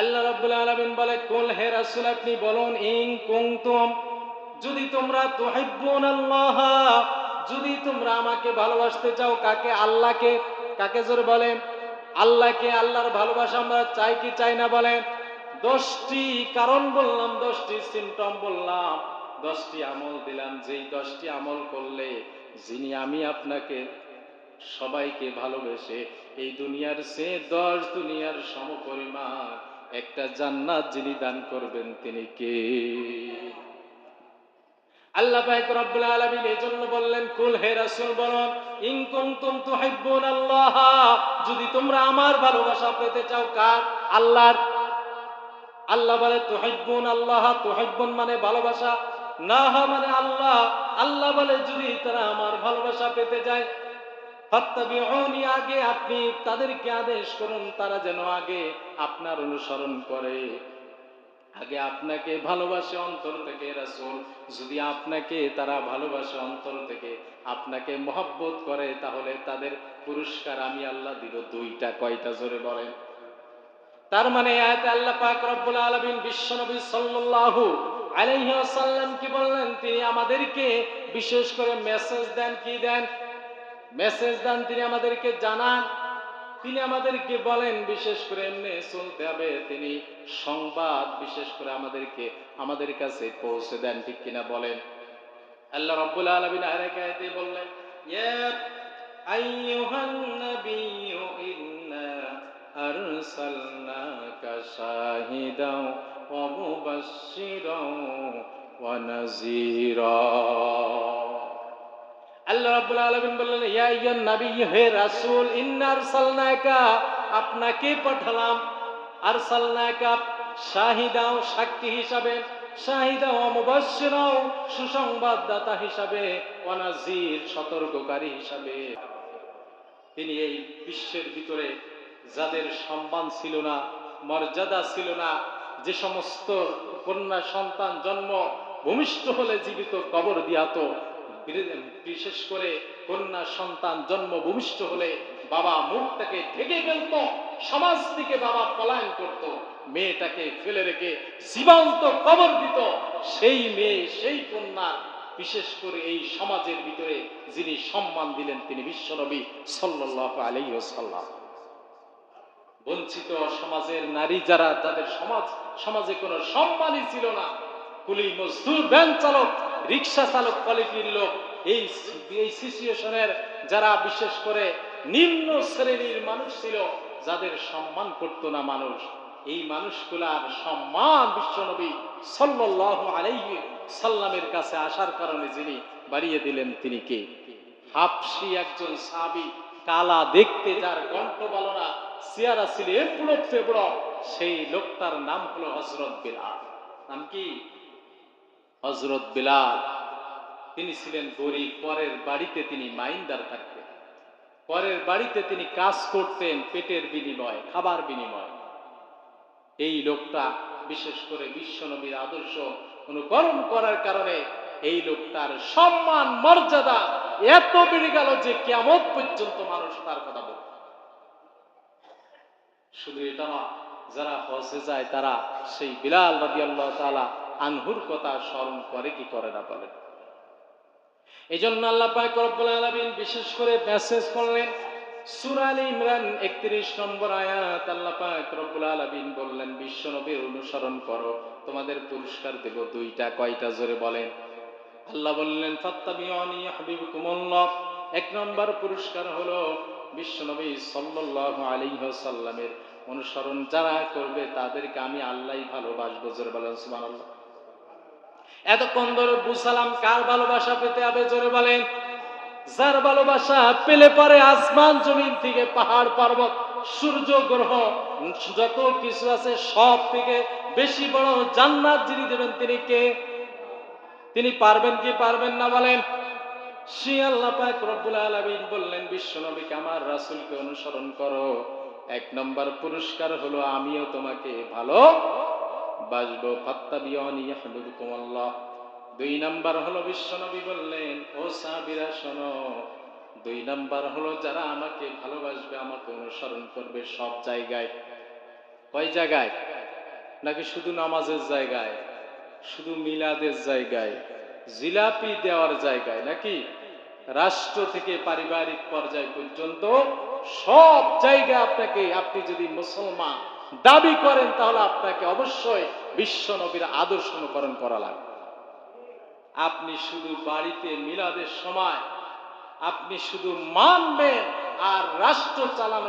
আল্লাহ রাব্বুল আলামিন বলে, কুল হে রাসূল, আপনি বলুন, ইন কুনতুম, যদি তোমরা তুহিব্বুন আল্লাহ যদি তোমরা আমাকে ভালোবাসতে চাও, কাকে? আল্লাহকে। কাকে জোরে বলেন? আল্লাহকে। আল্লাহর ভালোবাসা আমরা চাই কি চাই না বলেন? দশটি কারণ বললাম, দশটি সিমটম বললাম, দশটি আমল দিলাম। যেই দশটি আমল করলে যিনি আমি আপনাকে সবাইকে ভালোবেসে, এই দুনিয়ার সে দশ দুনিয়ার সমপরিমাণ একটা জান্নাত যিনি দান করবেন তিনি কে? আল্লাহ পাক রব্বুল আলামিন এজন্য বললেন, কুল হে রাসূল, বলুন, ইন কুনতুম তুহিব্বুন আল্লাহ যদি তোমরা আমার ভালোবাসা পেতে চাও, কার? আল্লাহর। আল্লাহ বলে তুহিব্বুন আল্লাহ তুহিব্বুন মানে ভালোবাসা। না মানে আল্লাহ। আল্লাহ বলে, যদি তারা আমার ভালোবাসা পেতে যায় আগে আপনি তাদেরকে আদেশ করুন, তারা যেন আগে আপনার অনুসরণ করে। আগে আপনাকে ভালোবাসে অন্তর থেকে রাসূল, যদি আপনাকে তারা ভালোবাসে অন্তর থেকে আপনাকে মহব্বত করে, তাহলে তাদের পুরস্কার আমি আল্লাহ দিব দুইটা, কয়টা জোরে বলেন। তার মানে আয়াতে আল্লাহ পাক রব্বুল আলামিন বিশ্বনবী সাল্লাল্লাহু আলাইহি ওয়াসাল্লাম কি বললেন? তিনি আমাদেরকে বিশেষ করে মেসেজ দেন, কি দেন? মেসেজ দেন, তিনি আমাদেরকে জানান। তিনি আমাদেরকে বলেন, বিশেষ করে এমনি চলতে হবে, তিনি সংবাদ বিশেষ করে আমাদেরকে, আমাদের কাছে পৌঁছে দেন, ঠিক কিনা বলেন। আল্লাহ রাব্বুল আলামিন আরেক আয়াতে বললেন বললেন নবী হে আপনাকে পাঠালাম। শাহিদাও, সাক্ষী হিসাবে সুসংবাদদাতা হিসাবে সতর্ককারী হিসাবে। তিনি এই বিশ্বের ভিতরে যাদের সম্মান ছিল না, মর্যাদা ছিল না, যে সমস্ত কন্যা সন্তান জন্ম ভূমিষ্ঠ হলে জীবিত কবর দিয়াত বিশেষ করে কন্যা সন্তান জন্ম ভূমিষ্ঠ হলে বাবা মুখটাকে ঢেকে ফেলত, সমাজ থেকে বাবা পলায়ন করত, মেয়েটাকে ফেলে রেখে জীবন্ত কবর দিত। সেই মেয়ে, সেই কন্যা, বিশেষ করে এই সমাজের ভিতরে যিনি সম্মান দিলেন তিনি বিশ্বনবী সাল্লাল্লাহু আলাইহি ওয়াসাল্লাম। বঞ্চিত সমাজের নারী যারা, যাদের সমাজ, সমাজে কোনো সম্মানই ছিল না। কুলি মজদুর ব্যাংক চালক রিক্সা চালক কোয়ালিটির লোক এই এই সিচুয়েশনের যারা বিশেষ করে নিম্ন শ্রেণির মানুষ ছিল, যাদের সম্মান করতো না মানুষ, এই মানুষগুলার সম্মান বিশ্বনবী সাল্লাল্লাহু আলাইহি সাল্লামের কাছে আসার কারণে যিনি বাড়িয়ে দিলেন তিনি কে? হাফসি একজন সাবি কালা দেখতে যার কণ্ঠ বলো না চেয়ারা ছিল এপুড়ো ফেবড়ো সেই লোকটার নাম হলো হজরত বিলাল। নাম কি? হজরত বিলাল। তিনি ছিলেন গরিব, পরের বাড়িতে তিনি মাইন্দার থাকতেন। পরের বাড়িতে তিনি কাজ করতেন পেটের বিনিময়, খাবার বিনিময়। এই লোকটা, বিশেষ করে বিশ্বনবীর আদর্শ অনুকরণ করার কারণে এই লোকটার সম্মান, মর্যাদা এত বেড়ে গেল যে কেমন পর্যন্ত মানুষ তার কথা বলবে। শুধু এটা যারা হজে যায় তারা সেই বিলাল রবি আল্লাহ আনহুর কথা স্মরণ করে কি করে না বলেন এই জন্য আল্লাহ বিশেষ করে মেসেজ করলেন, সূরা আলী ইমরান 31 নম্বর আয়াত আল্লাহ পাক রব্বুল আলামিন বললেন, বিশ্ব অনুসরণ পুরস্কার আল্লাহ হলো অনুসরণ যারা করবে তাদেরকে আমি আল্লাহই ভালোবাসবো, জোরে বলেন সুবহানাল্লাহ। এতক্ষণ ধরে বুঝালাম কার ভালোবাসা পেতে হবে, জোরে বলেন। যার ভালোবাসা পেলে পরে আসমান জমিন থেকে পাহাড়, পর্বত, সূর্য গ্রহ, যত কিছু আছে সব থেকে বেশি বড় জান্নাত যিনি দেবেন তিনি কে? তিনি পারবেন কি পারবেন না বলেন? সে আল্লাহ পাক রব্বুল আলামিন বললেন, বিশ্বনবীকে আমার রাসূলকে অনুসরণ করো। এক নম্বর পুরস্কার হলো, আমিও তোমাকে ভালো বাসবো ফাত্তাবিয়ানি ইয়াহবুবুকুমুল্লাহ দুই নাম্বার হলো বিশ্বনবী বললেন, ও সাহাবীরা, শোনো, দুই নাম্বার হলো যারা আমাকে ভালোবাসবে, আমাকে অনুসরণ করবে সব জায়গায়। কয় জায়গায়? নাকি শুধু নামাজের জায়গায়? শুধু মিলাদের জায়গায়? জিলাপি দেওয়ার জায়গায়? নাকি রাষ্ট্র থেকে পারিবারিক পর্যায় পর্যন্ত সব জায়গায় আপনাকে, আপনি যদি মুসলমান দাবি করেন, তাহলে আপনাকে অবশ্যই বিশ্ব নবীর আদর্শ অনুকরণ করা লাগবে। আপনি শুধু বাড়িতে মিলাদের সময়, আপনি শুধু মানবেন আর রাষ্ট্র চালানো